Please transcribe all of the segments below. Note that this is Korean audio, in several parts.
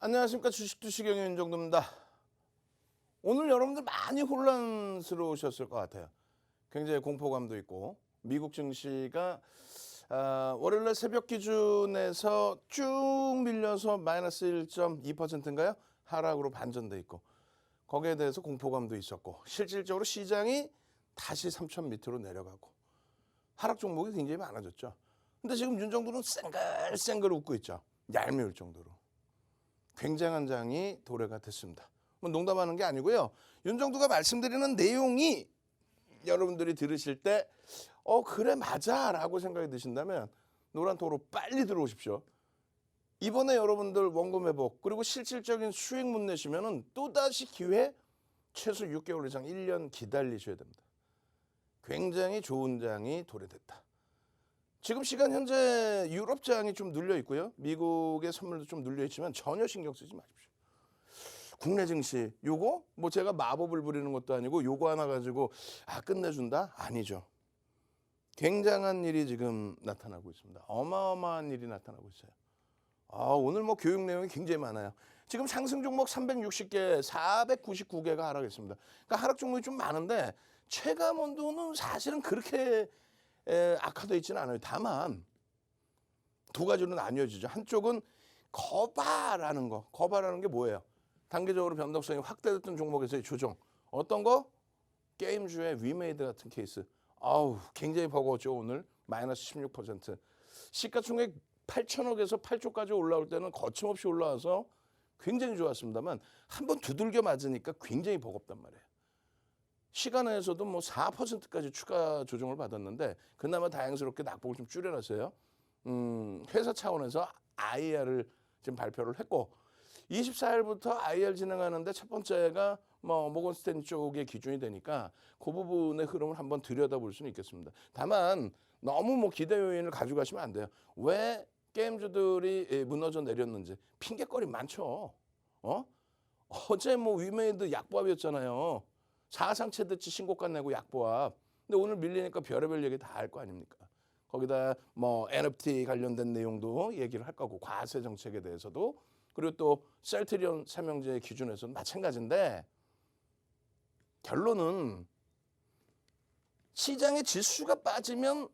안녕하십니까 주식주식경의 윤정도입니다. 오늘 여러분들 많이 혼란스러우셨을 것 같아요. 굉장히 공포감도 있고 미국 증시가 아, 월요일 날 새벽 기준에서 쭉 밀려서 마이너스 1.2%인가요? 하락으로 반전돼 있고 거기에 대해서 공포감도 있었고 실질적으로 시장이 다시 3천 밑으로 내려가고 하락 종목이 굉장히 많아졌죠. 근데 지금 윤정도는 쌩글쌩글 웃고 있죠. 얄미울 정도로. 굉장한 장이 도래가 됐습니다. 뭐 농담하는 게 아니고요. 윤정도가 말씀드리는 내용이 여러분들이 들으실 때, 어, 그래, 맞아. 라고 생각이 드신다면, 노란통으로 빨리 들어오십시오. 이번에 여러분들 원금 회복, 그리고 실질적인 수익 못 내시면은 또다시 기회 최소 6개월 이상 1년 기다리셔야 됩니다. 굉장히 좋은 장이 도래됐다. 지금 시간 현재 유럽 장이 좀 눌려 있고요. 미국의 선물도 좀 눌려 있지만 전혀 신경 쓰지 마십시오. 국내 증시 요거 뭐 제가 마법을 부리는 것도 아니고 요거 하나 가지고 아 끝내준다 아니죠. 굉장한 일이 지금 나타나고 있습니다. 어마어마한 일이 나타나고 있어요. 아, 오늘 뭐 교육 내용이 굉장히 많아요. 지금 상승 종목 360개, 499개가 하락했습니다. 그러니까 하락 종목이 좀 많은데 체감 온도는 사실은 그렇게 에, 악화되어 있지는 않아요. 다만 두 가지로 나뉘어지죠. 한쪽은 거바라는 거. 거바라는 게 뭐예요? 단계적으로 변동성이 확대됐던 종목에서의 조정. 어떤 거? 게임주의 위메이드 같은 케이스. 아우, 굉장히 버거웠죠, 오늘. 마이너스 16%. 시가총액 8천억에서 8조까지 올라올 때는 거침없이 올라와서 굉장히 좋았습니다만 한 번 두들겨 맞으니까 굉장히 버겁단 말이에요. 시간에서도 뭐 4%까지 추가 조정을 받았는데 그나마 다행스럽게 낙폭을 좀 줄여놨어요. 음, 회사 차원에서 IR을 지금 발표를 했고 24일부터 IR 진행하는데 첫 번째가 뭐 모건스탠 쪽의 기준이 되니까 그 부분의 흐름을 한번 들여다볼 수는 있겠습니다. 다만 너무 뭐 기대 요인을 가져가시면 안 돼요. 왜 게임주들이 예, 무너져 내렸는지 핑계거리 많죠. 어? 어제 뭐 위메이드 약보합이었잖아요. 사상체 듯이 신고가 내고 약보합. 근데 오늘 밀리니까 별의별 얘기 다 할 거 아닙니까? 거기다 뭐 NFT 관련된 내용도 얘기를 할 거고 과세 정책에 대해서도 그리고 또 셀트리온 삼형제 기준에서는 마찬가지인데 결론은 시장의 지수가 빠지면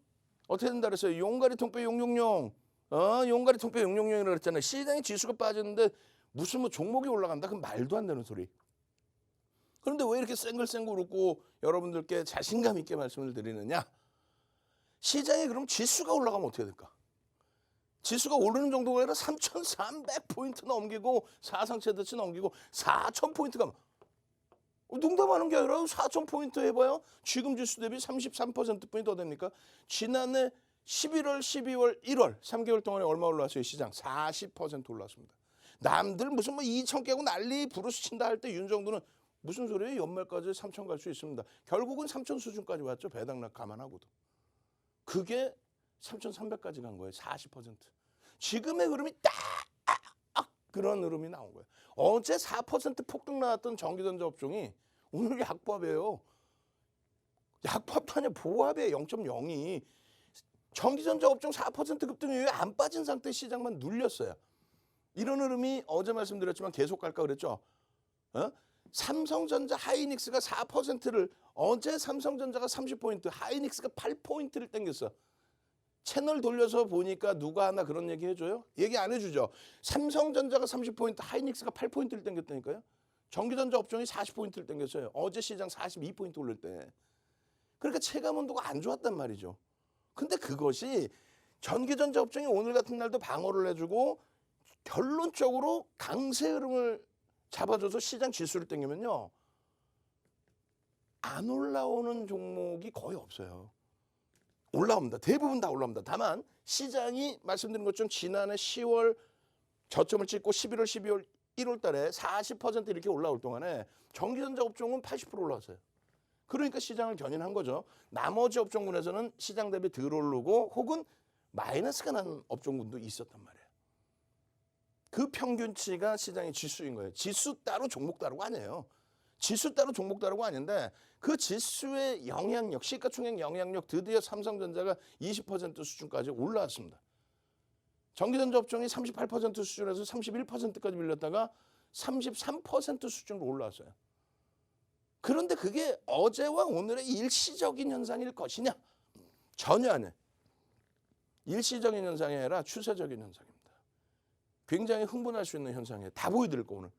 어떻게 된다 그랬어요? 용가리 통뼈 용용용. 어, 용가리 통뼈 용용용이라고 그랬잖아요. 시장의 지수가 빠지는데 무슨 뭐 종목이 올라간다? 그건 말도 안 되는 소리. 그런데 왜 이렇게 쌩글쌩글 웃고 여러분들께 자신감 있게 말씀을 드리느냐? 시장에 그럼 지수가 올라가면 어떻게 될까? 지수가 오르는 정도가 아니라 3,300포인트 넘기고 사상체듯이 넘기고 4,000포인트 가면 어, 농담하는 게 아니라 4,000포인트 해봐요. 지금 지수 대비 33%포인트 더 됩니까? 지난해 11월, 12월, 1월 3개월 동안에 얼마 올랐어요? 시장 40% 올랐습니다. 남들 무슨 뭐 2천 깨고 난리 부르스 친다 할 때 윤정도는 무슨 소리예요? 연말까지 3천 갈 수 있습니다. 결국은 3천 수준까지 왔죠. 배당락 감안하고도. 그게 3,300까지 간 거예요. 40%. 지금의 흐름이 딱 그런 흐름이 나온 거예요. 어제 4% 폭등 나왔던 전기전자 업종이 오늘 약보합이에요. 약보합도 아니야 보합이에요. 0.02. 전기전자 업종 4% 급등이 왜안 빠진 상태 시장만 눌렸어요. 이런 흐름이 어제 말씀드렸지만 계속 갈까 그랬죠. 어? 삼성전자 하이닉스가 4%를 어제 삼성전자가 30포인트, 하이닉스가 8포인트를 땡겼어. 채널 돌려서 보니까 누가 하나 그런 얘기 해줘요? 얘기 안 해주죠. 삼성전자가 30포인트, 하이닉스가 8포인트를 땡겼다니까요. 전기전자 업종이 40포인트를 땡겼어요. 어제 시장 42포인트 오를 때. 그러니까 체감 온도가 안 좋았단 말이죠. 근데 그것이 전기전자 업종이 오늘 같은 날도 방어를 해주고 결론적으로 강세 흐름을 잡아줘서 시장 지수를 땡기면요. 안 올라오는 종목이 거의 없어요. 올라옵니다. 대부분 다 올라옵니다. 다만 시장이 말씀드린 것처럼 지난해 10월 저점을 찍고 11월, 12월, 1월 달에 40% 이렇게 올라올 동안에 전기전자 업종은 80% 올라왔어요. 그러니까 시장을 견인한 거죠. 나머지 업종군에서는 시장 대비 덜 오르고 혹은 마이너스가 난 업종군도 있었단 말이에요. 그 평균치가 시장의 지수인 거예요. 지수 따로 종목 따로가 아니에요. 지수 따로 종목 따로가 아닌데 그 지수의 영향력, 시가총액 영향력 드디어 삼성전자가 20% 수준까지 올라왔습니다. 전기전자 업종이 38% 수준에서 31%까지 밀렸다가 33% 수준으로 올라왔어요. 그런데 그게 어제와 오늘의 일시적인 현상일 것이냐? 전혀 아니에요. 일시적인 현상이 아니라 추세적인 현상입니다. 굉장히 흥분할 수 있는 현상이에요. 다 보여드릴 거 오늘.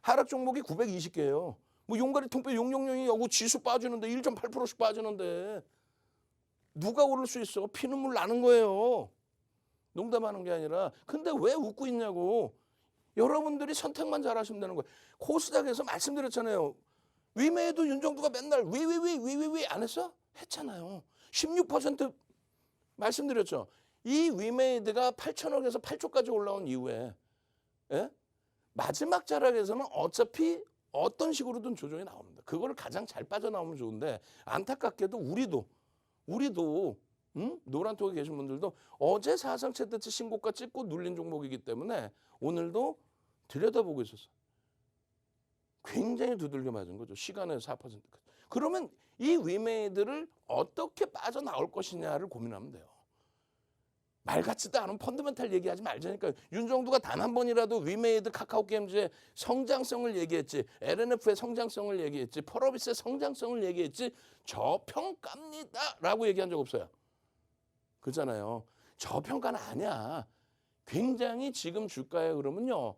하락 종목이 920개예요. 뭐 용가리 통뼈 용용용이 하고 지수 빠지는데 1.8%씩 빠지는데 누가 오를 수 있어? 피눈물 나는 거예요. 농담하는 게 아니라 근데 왜 웃고 있냐고. 여러분들이 선택만 잘하시면 되는 거예요. 코스닥에서 말씀드렸잖아요. 위메이도 윤정두가 맨날 위위위 위위위 안 했어? 했잖아요. 16% 말씀드렸죠. 이 위메이드가 8천억에서 8조까지 올라온 이후에 예? 마지막 자락에서는 어차피 어떤 식으로든 조정이 나옵니다. 그거를 가장 잘 빠져나오면 좋은데 안타깝게도 우리도 우리도 응? 노란톡에 계신 분들도 어제 사상 최대치 신고가 찍고 눌린 종목이기 때문에 오늘도 들여다보고 있었어. 굉장히 두들겨 맞은 거죠. 시간에 4%까지. 그러면 이 위메이드를 어떻게 빠져나올 것이냐를 고민하면 돼요. 말 같지도 않은 펀드멘탈 얘기하지 말자니까 윤정두가 단 한 번이라도 위메이드 카카오 게임즈의 성장성을 얘기했지 LNF의 성장성을 얘기했지 펄어비스의 성장성을 얘기했지 저평가입니다라고 얘기한 적 없어요. 그렇잖아요. 저평가는 아니야. 굉장히 지금 주가의 흐름은요.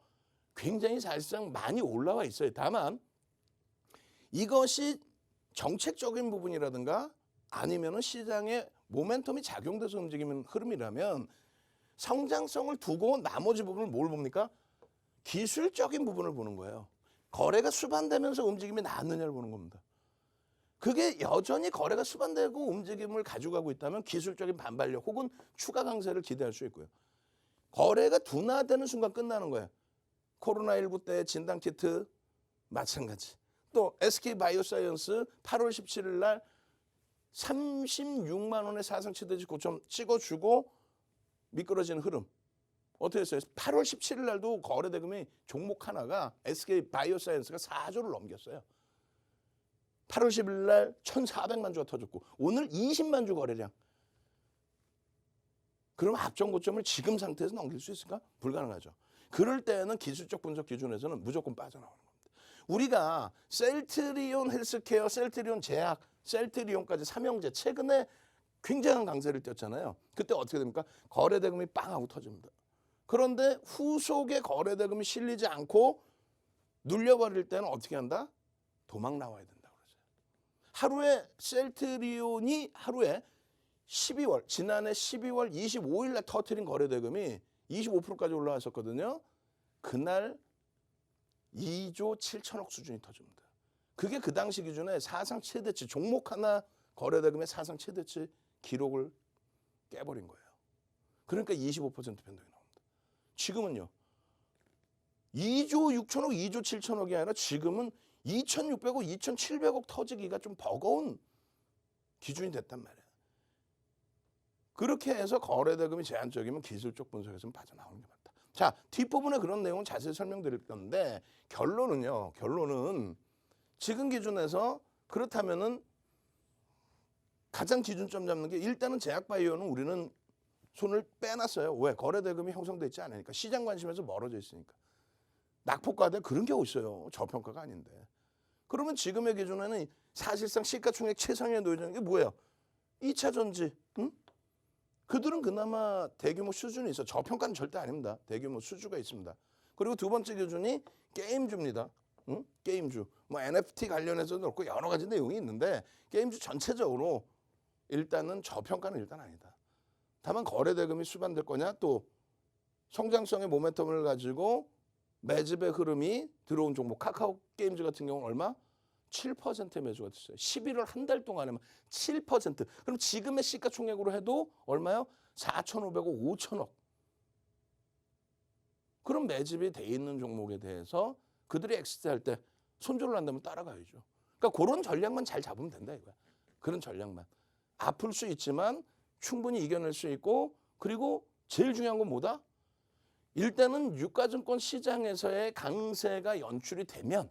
굉장히 사실상 많이 올라와 있어요. 다만 이것이 정책적인 부분이라든가 아니면은 시장에 모멘텀이 작용돼서 움직이는 흐름이라면 성장성을 두고 나머지 부분을 뭘 봅니까? 기술적인 부분을 보는 거예요. 거래가 수반되면서 움직임이 나왔느냐를 보는 겁니다. 그게 여전히 거래가 수반되고 움직임을 가져가고 있다면 기술적인 반발력 혹은 추가 강세를 기대할 수 있고요. 거래가 둔화되는 순간 끝나는 거예요. 코로나19 때 진단키트 마찬가지. 또 SK 바이오사이언스 8월 17일 날 36만 원의 사상 최대치 고점 찍어주고 미끄러지는 흐름. 어떻게 했어요? 8월 17일 날도 거래 대금이 종목 하나가 SK 바이오사이언스가 4조를 넘겼어요. 8월 10일 날 1,400만 주가 터졌고 오늘 20만 주 거래량. 그럼 합정 고점을 지금 상태에서 넘길 수 있을까? 불가능하죠. 그럴 때는 기술적 분석 기준에서는 무조건 빠져나오는 겁니다. 우리가 셀트리온 헬스케어, 셀트리온 제약, 셀트리온까지 삼형제 최근에 굉장한 강세를 띄었잖아요. 그때 어떻게 됩니까? 거래 대금이 빵 하고 터집니다. 그런데 후속에 거래 대금이 실리지 않고 눌려버릴 때는 어떻게 한다? 도망 나와야 된다 그러죠. 하루에 셀트리온이 하루에 12월 지난해 12월 25일 날 터트린 거래 대금이 25%까지 올라왔었거든요. 그날 2조 7천억 수준이 터집니다. 그게 그 당시 기준에 사상 최대치 종목 하나 거래 대금의 사상 최대치 기록을 깨버린 거예요. 그러니까 25% 변동이 나옵니다. 지금은요. 2조 6천억, 2조 7천억이 아니라 지금은 2,600억, 2,700억 터지기가 좀 버거운 기준이 됐단 말이에요. 그렇게 해서 거래 대금이 제한적이면 기술적 분석에서는 빠져나오는 게 맞다. 자, 뒷부분에 그런 내용은 자세히 설명드릴 건데 결론은요. 결론은 지금 기준에서 그렇다면은 가장 기준점 잡는 게 일단은 제약바이오는 우리는 손을 빼놨어요. 왜? 거래 대금이 형성돼 있지 않으니까 시장 관심에서 멀어져 있으니까. 낙폭과대 그런 게 있어요. 저평가가 아닌데. 그러면 지금의 기준에는 사실상 시가총액 최상위에 놓여져 있는 게 뭐예요? 2차 전지. 응? 그들은 그나마 대규모 수준이 있어. 저평가는 절대 아닙니다. 대규모 수주가 있습니다. 그리고 두 번째 기준이 게임주입니다. 응? 게임주. 뭐 NFT 관련해서도 그렇고 여러 가지 내용이 있는데 게임주 전체적으로 일단은 저평가는 일단 아니다. 다만 거래 대금이 수반될 거냐 또 성장성의 모멘텀을 가지고 매집의 흐름이 들어온 종목 카카오 게임즈 같은 경우는 얼마? 7%의 매수가 됐어요. 11월 한 달 동안에만 7%. 그럼 지금의 시가총액으로 해도 얼마요? 4,500억, 5천억. 그럼 매집이 돼 있는 종목에 대해서 그들이 엑시트 할 때 손절을 한다면 따라가야죠. 그러니까 그런 전략만 잘 잡으면 된다 이거야. 그런 전략만. 아플 수 있지만 충분히 이겨낼 수 있고 그리고 제일 중요한 건 뭐다? 일단은 유가증권 시장에서의 강세가 연출이 되면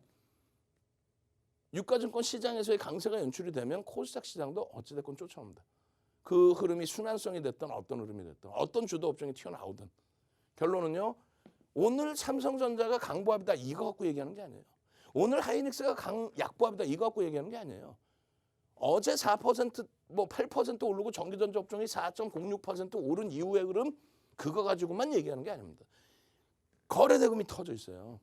유가증권 시장에서의 강세가 연출이 되면 코스닥 시장도 어찌됐건 쫓아옵니다. 그 흐름이 순환성이 됐든 어떤 흐름이 됐든 어떤 주도 업종이 튀어나오든 결론은요. 오늘 삼성전자가 강보합이다 이거 갖고 얘기하는 게 아니에요. 오늘 하이닉스가 강 약보합이다 이거 갖고 얘기하는 게 아니에요. 어제 4%뭐 8% 오르고 전기전자 업종이 4.06% 오른 이후의 흐름 그거 가지고만 얘기하는 게 아닙니다. 거래대금이 터져 있어요.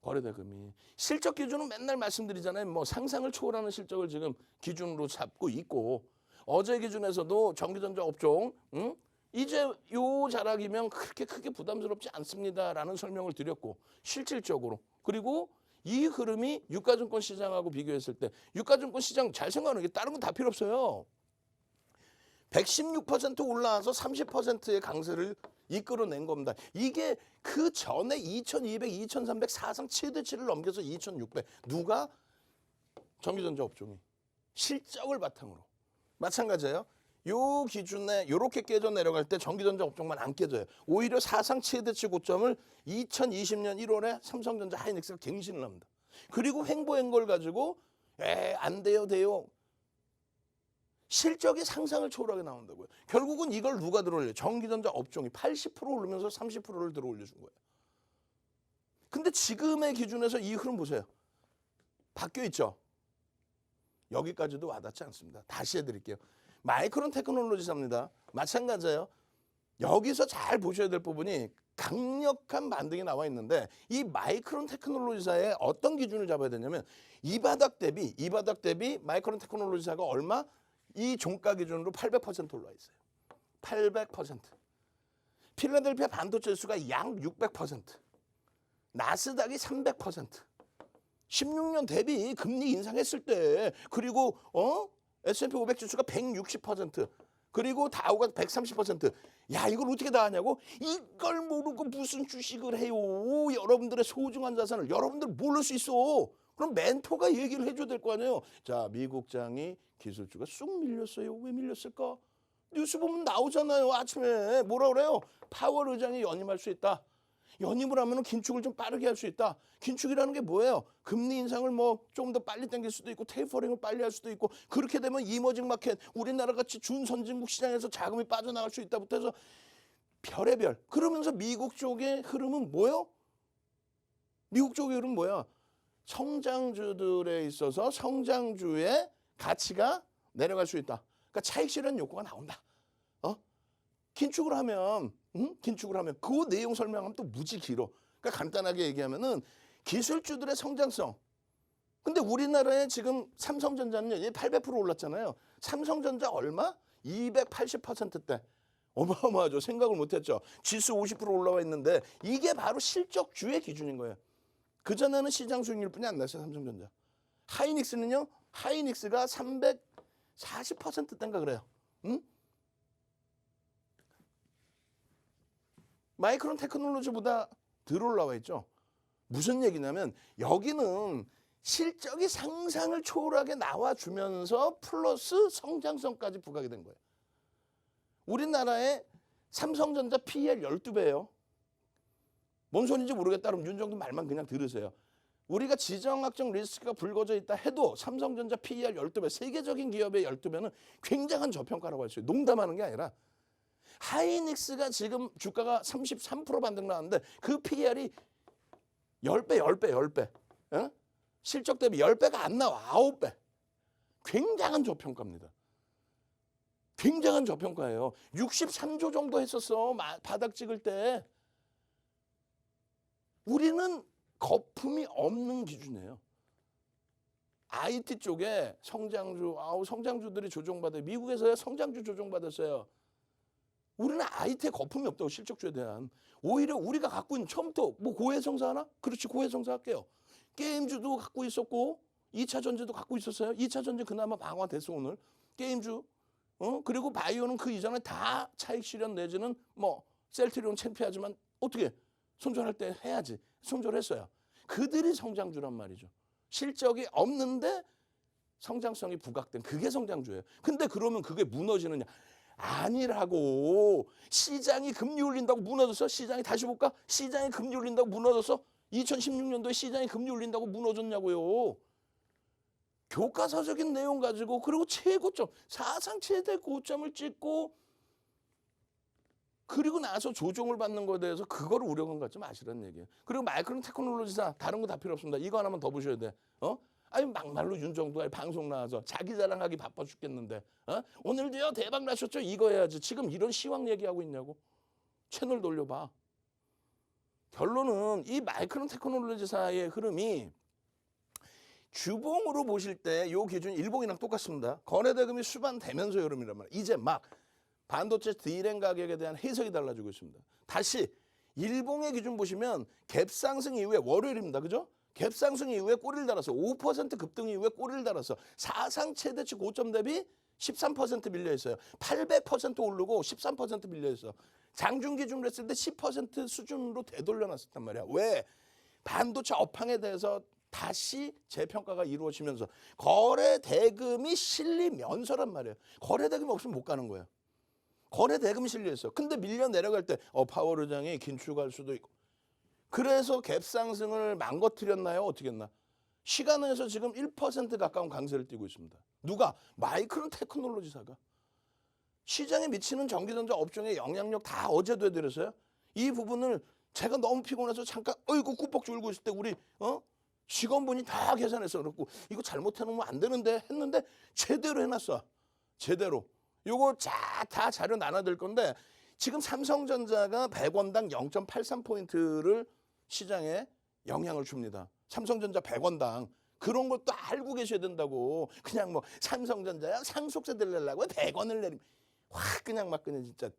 거래대금이 실적 기준은 맨날 말씀드리잖아요. 뭐 상상을 초월하는 실적을 지금 기준으로 잡고 있고 어제 기준에서도 전기전자 업종 응? 이제 요 자락이면 그렇게 크게 부담스럽지 않습니다라는 설명을 드렸고 실질적으로 그리고 이 흐름이 유가증권 시장하고 비교했을 때 유가증권 시장 잘 생각하는 게 다른 건 다 필요 없어요. 116% 올라와서 30%의 강세를 이끌어낸 겁니다. 이게 그 전에 2200, 2300 사상 최대치를 넘겨서 2600 누가 전기전자 업종이 실적을 바탕으로 마찬가지예요. 요 기준에 요렇게 깨져 내려갈 때 전기전자 업종만 안 깨져요. 오히려 사상 최대치 고점을 2020년 1월에 삼성전자 하이닉스가 갱신을 합니다. 그리고 횡보한 걸 가지고 에 안 돼요 돼요 실적이 상상을 초월하게 나온다고요. 결국은 이걸 누가 들어올려요? 전기전자 업종이 80% 오르면서 30%를 들어올려 준 거예요. 근데 지금의 기준에서 이 흐름 보세요. 바뀌어 있죠? 여기까지도 와닿지 않습니다. 다시 해드릴게요. 마이크론 테크놀로지사입니다. 마찬가지예요. 여기서 잘 보셔야 될 부분이 강력한 반등이 나와 있는데 이 마이크론 테크놀로지사의 어떤 기준을 잡아야 되냐면 이 바닥 대비 이 바닥 대비 마이크론 테크놀로지사가 얼마 이 종가 기준으로 800% 올라 있어요. 800%. 필라델피아 반도체 지수가 양 600%. 나스닥이 300%. 16년 대비 금리 인상했을 때 그리고 어 S&P 500 지수가 160% 그리고 다우가 130%. 야, 이걸 어떻게 다 하냐고? 이걸 모르고 무슨 주식을 해요? 여러분들의 소중한 자산을 여러분들 모를 수 있어. 그럼 멘토가 얘기를 해줘야 될 거 아니에요. 자, 미국장이 기술주가 쑥 밀렸어요. 왜 밀렸을까? 뉴스 보면 나오잖아요. 아침에 뭐라 그래요? 파월 의장이 연임할 수 있다. 연임을 하면 긴축을 좀 빠르게 할 수 있다. 긴축이라는 게 뭐예요? 금리 인상을 뭐 좀 더 빨리 당길 수도 있고 테이퍼링을 빨리 할 수도 있고 그렇게 되면 이머징 마켓 우리나라 같이 준선진국 시장에서 자금이 빠져나갈 수 있다부터 해서 별의별 그러면서 미국 쪽의 흐름은 뭐요? 미국 쪽의 흐름은 뭐야? 성장주들에 있어서 성장주의 가치가 내려갈 수 있다. 그러니까 차익 실현 요구가 나온다. 어? 긴축을 하면 응? 긴축을 하면 그 내용 설명하면 또 무지 길어. 그러니까 간단하게 얘기하면은 기술주들의 성장성. 근데 우리나라에 지금 삼성전자는 800% 올랐잖아요. 삼성전자 얼마? 280%대. 어마어마하죠. 생각을 못했죠. 지수 50% 올라와 있는데 이게 바로 실적주의 기준인 거예요. 그 전에는 시장 수익률뿐이 안 났어요. 삼성전자. 하이닉스는요. 하이닉스가 340%대인가 그래요. 응? 마이크론 테크놀로지보다 덜 올라와 있죠. 무슨 얘기냐면 여기는 실적이 상상을 초월하게 나와주면서 플러스 성장성까지 부각이 된 거예요. 우리나라의 삼성전자 PER 12배예요. 뭔 소리인지 모르겠다 그럼 윤정도 말만 그냥 들으세요. 우리가 지정학적 리스크가 불거져 있다 해도 삼성전자 PER 12배, 세계적인 기업의 12배는 굉장한 저평가라고 할 수 있어요. 농담하는 게 아니라 하이닉스가 지금 주가가 33% 반등 나왔는데 그 PER이 10배, 10배, 10배. 어? 실적 대비 10배가 안 나와. 9배. 굉장한 저평가입니다. 굉장한 저평가예요. 63조 정도 했었어. 마- 바닥 찍을 때. 우리는 거품이 없는 기준이에요. IT 쪽에 성장주, 아우 성장주들이 조정받아요. 미국에서 성장주 조정받았어요. 우리는 IT에 거품이 없다고 실적주에 대한 오히려 우리가 갖고 있는 처음부터 뭐 고해성사 하나? 그렇지 고해성사 할게요. 게임주도 갖고 있었고 2차 전지도 갖고 있었어요. 2차 전지 그나마 방어됐어 오늘. 게임주 어 그리고 바이오는 그 이전에 다 차익 실현 내지는 뭐 셀트리온 창피하지만 어떻게 손절할 때 해야지 손절했어요. 그들이 성장주란 말이죠. 실적이 없는데 성장성이 부각된 그게 성장주예요. 근데 그러면 그게 무너지느냐? 아니라고. 시장이 금리 올린다고 무너졌어? 시장이 다시 볼까? 시장이 금리 올린다고 무너졌어? 2016년도에 시장이 금리 올린다고 무너졌냐고요. 교과서적인 내용 가지고 그리고 최고점 사상 최대 고점을 찍고 그리고 나서 조정을 받는 거에 대해서 그걸 우려감 갖지 마시라는 얘기예요. 그리고 마이크론 테크놀로지사 다른 거 다 필요 없습니다. 이거 하나만 더 보셔야 돼. 어? 아니 막말로 윤정도가 방송 나와서 자기 자랑하기 바빠 죽겠는데 어? 오늘도요 대박 나셨죠? 이거 해야지. 지금 이런 시황 얘기하고 있냐고. 채널 돌려봐. 결론은 이 마이크론 테크놀로지사의 흐름이 주봉으로 보실 때 요 기준 일봉이랑 똑같습니다. 거래대금이 수반되면서 흐름이란 말이에요. 이제 막 반도체 디램 가격에 대한 해석이 달라지고 있습니다. 다시 일봉의 기준 보시면 갭 상승 이후에 월요일입니다. 그죠? 갭 상승 이후에 꼬리를 달아서 5% 급등 이후에 꼬리를 달아서 사상 최대치 고점 대비 13% 밀려 있어요. 800% 오르고 13% 밀려 있어. 장중 기준으로 했을 때 10% 수준으로 되돌려 놨었단 말이야. 왜? 반도체 업황에 대해서 다시 재평가가 이루어지면서 거래 대금이 실리면서란 말이에요. 거래 대금이 없으면 못 가는 거예요. 거래 대금이 실려 있어. 근데 밀려 내려갈 때 어, 파월 의장이 긴축할 수도 있고. 그래서 갭 상승을 망가뜨렸나요? 어떻게 했나? 시간에서 지금 1% 가까운 강세를 띠고 있습니다. 누가? 마이크론 테크놀로지사가. 시장에 미치는 전기전자 업종의 영향력 다 어제도 해드렸어요. 이 부분을 제가 너무 피곤해서 잠깐 어이구 꾸벅 졸고 있을 때 우리 어 직원분이 다 계산해서 그렇고 이거 잘못해놓으면 안 되는데 했는데 제대로 해놨어. 제대로. 요거 다 자료 나눠드릴 건데 지금 삼성전자가 100원당 0.83포인트를 시장에 영향을 줍니다. 삼성전자 100원당. 그런 것도 알고 계셔야 된다고. 그냥 뭐 삼성전자야 상속세 들려고 100원을 내림. 확 그냥 막 그냥 진짜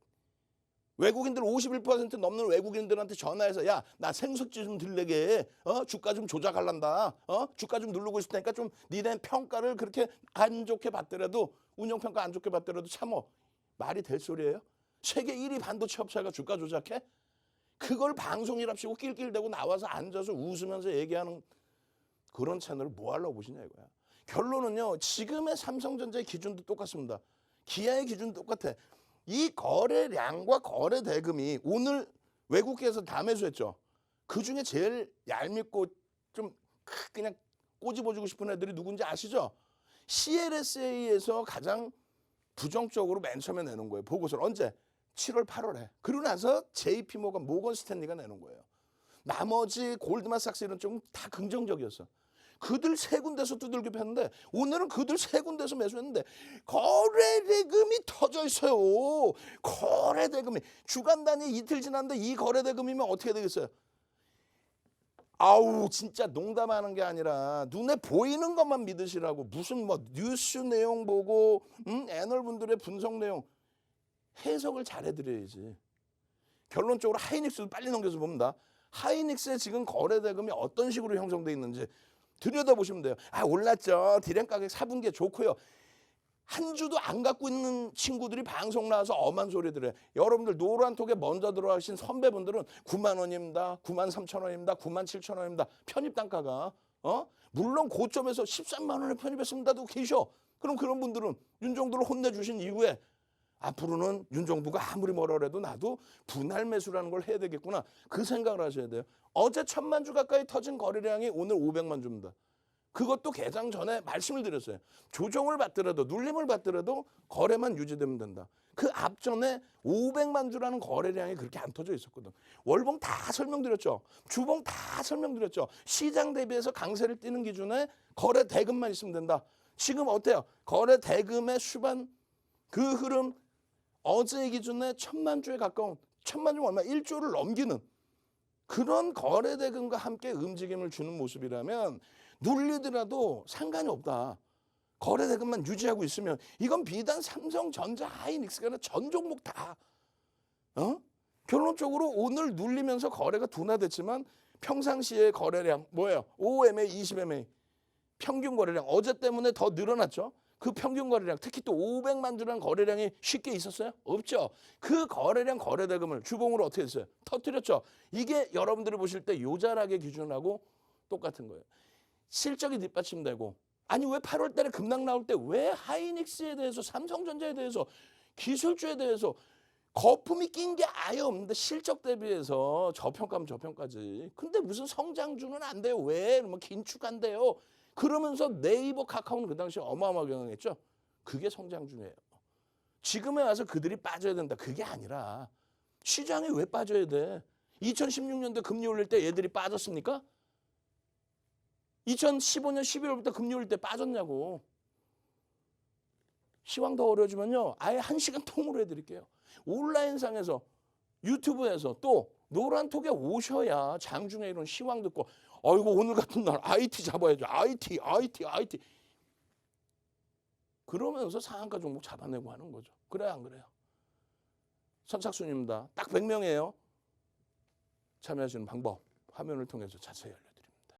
외국인들 51% 넘는 외국인들한테 전화해서 야 나 생석지 좀 들래게 어 주가 좀 조작할란다 어 주가 좀 누르고 있을 테니까 좀 니네 평가를 그렇게 안 좋게 받더라도 운영 평가 안 좋게 받더라도 참어 말이 될 소리예요? 세계 1위 반도체 업체가 주가 조작해? 그걸 방송이랍시고 낄낄대고 나와서 앉아서 웃으면서 얘기하는 그런 채널을 뭐 하려고 보시냐 이거야. 결론은요. 지금의 삼성전자의 기준도 똑같습니다. 기아의 기준도 똑같아. 이 거래량과 거래 대금이 오늘 외국계에서 다 매수했죠. 그 중에 제일 얄밉고 좀 그냥 꼬집어주고 싶은 애들이 누군지 아시죠? CLSA에서 가장 부정적으로 맨 처음에 내는 거예요. 보고서를 언제? 7월, 8월에. 그러고 나서 JP 모건, 모건 스탠리가 내는 거예요. 나머지 골드만삭스 이런 쪽은 다 긍정적이었어. 그들 세 군데서 두들겨 팼는데 오늘은 그들 세 군데서 매수했는데 거래 대금이 터져 있어요. 거래 대금이 주간 단위 이틀 지났는데 이 거래 대금이면 어떻게 되겠어요? 아우 진짜 농담하는 게 아니라 눈에 보이는 것만 믿으시라고 무슨 뭐 뉴스 내용 보고 음, 애널분들의 분석 내용 해석을 잘해드려야지. 결론적으로 하이닉스도 빨리 넘겨서 봅니다. 하이닉스의 지금 거래 대금이 어떤 식으로 형성돼 있는지 들여다보시면 돼요. 아 올랐죠. 디램 가격 4분기에 좋고요. 한 주도 안 갖고 있는 친구들이 방송 나와서 엄한 소리들 해. 여러분들 노란톡에 먼저 들어가신 선배분들은 9만 원입니다. 9만 3천 원입니다. 9만 7천 원입니다. 편입 단가가. 어? 물론 고점에서 13만 원에 편입했습니다도 계셔. 그럼 그런 분들은 윤정도를 혼내주신 이후에 앞으로는 윤 정부가 아무리 뭐라 그래도 나도 분할 매수라는 걸 해야 되겠구나. 그 생각을 하셔야 돼요. 어제 천만 주 가까이 터진 거래량이 오늘 500만 주입니다. 그것도 개장 전에 말씀을 드렸어요. 조정을 받더라도 눌림을 받더라도 거래만 유지되면 된다. 그 앞전에 500만 주라는 거래량이 그렇게 안 터져 있었거든. 월봉 다 설명드렸죠. 주봉 다 설명드렸죠. 시장 대비해서 강세를 띠는 기준에 거래 대금만 있으면 된다. 지금 어때요? 거래 대금의 수반 그 흐름 어제 기준에 천만 주에 가까운 천만 주 얼마 1조를 넘기는 그런 거래 대금과 함께 움직임을 주는 모습이라면 눌리더라도 상관이 없다. 거래 대금만 유지하고 있으면 이건 비단 삼성전자 하이닉스가 아니라 전 종목 다 어? 결론적으로 오늘 눌리면서 거래가 둔화됐지만 평상시의 거래량 뭐예요? 5MA, 20MA 평균 거래량 어제 때문에 더 늘어났죠. 그 평균 거래량 특히 또 500만 주라는 거래량이 쉽게 있었어요? 없죠. 그 거래량 거래 대금을 주봉으로 어떻게 했어요? 터뜨렸죠. 이게 여러분들이 보실 때 요자락의 기준하고 똑같은 거예요. 실적이 뒷받침되고 아니 왜 8월 달에 급락 나올 때 왜 하이닉스에 대해서 삼성전자에 대해서 기술주에 대해서 거품이 낀 게 아예 없는데 실적 대비해서 저평가면 저평가지. 근데 무슨 성장주는 안 돼요. 왜? 뭐 긴축한대요. 그러면서 네이버 카카오는 그 당시에 어마어마하게 영향했죠. 그게 성장주예요. 지금에 와서 그들이 빠져야 된다. 그게 아니라 시장에 왜 빠져야 돼? 2016년도 금리 올릴 때 얘들이 빠졌습니까? 2015년 11월부터 금리 올릴 때 빠졌냐고. 시황 더 어려워지면요. 아예 한 시간 통으로 해드릴게요. 온라인상에서 유튜브에서 또 노란톡에 오셔야 장중에 이런 시황 듣고 아이고 오늘 같은 날 IT 잡아야죠. IT, IT, IT. 그러면서 상한가 종목 잡아내고 하는 거죠. 그래야 안 그래요? 선착순입니다. 딱 100명이에요. 참여하시는 방법 화면을 통해서 자세히 알려드립니다.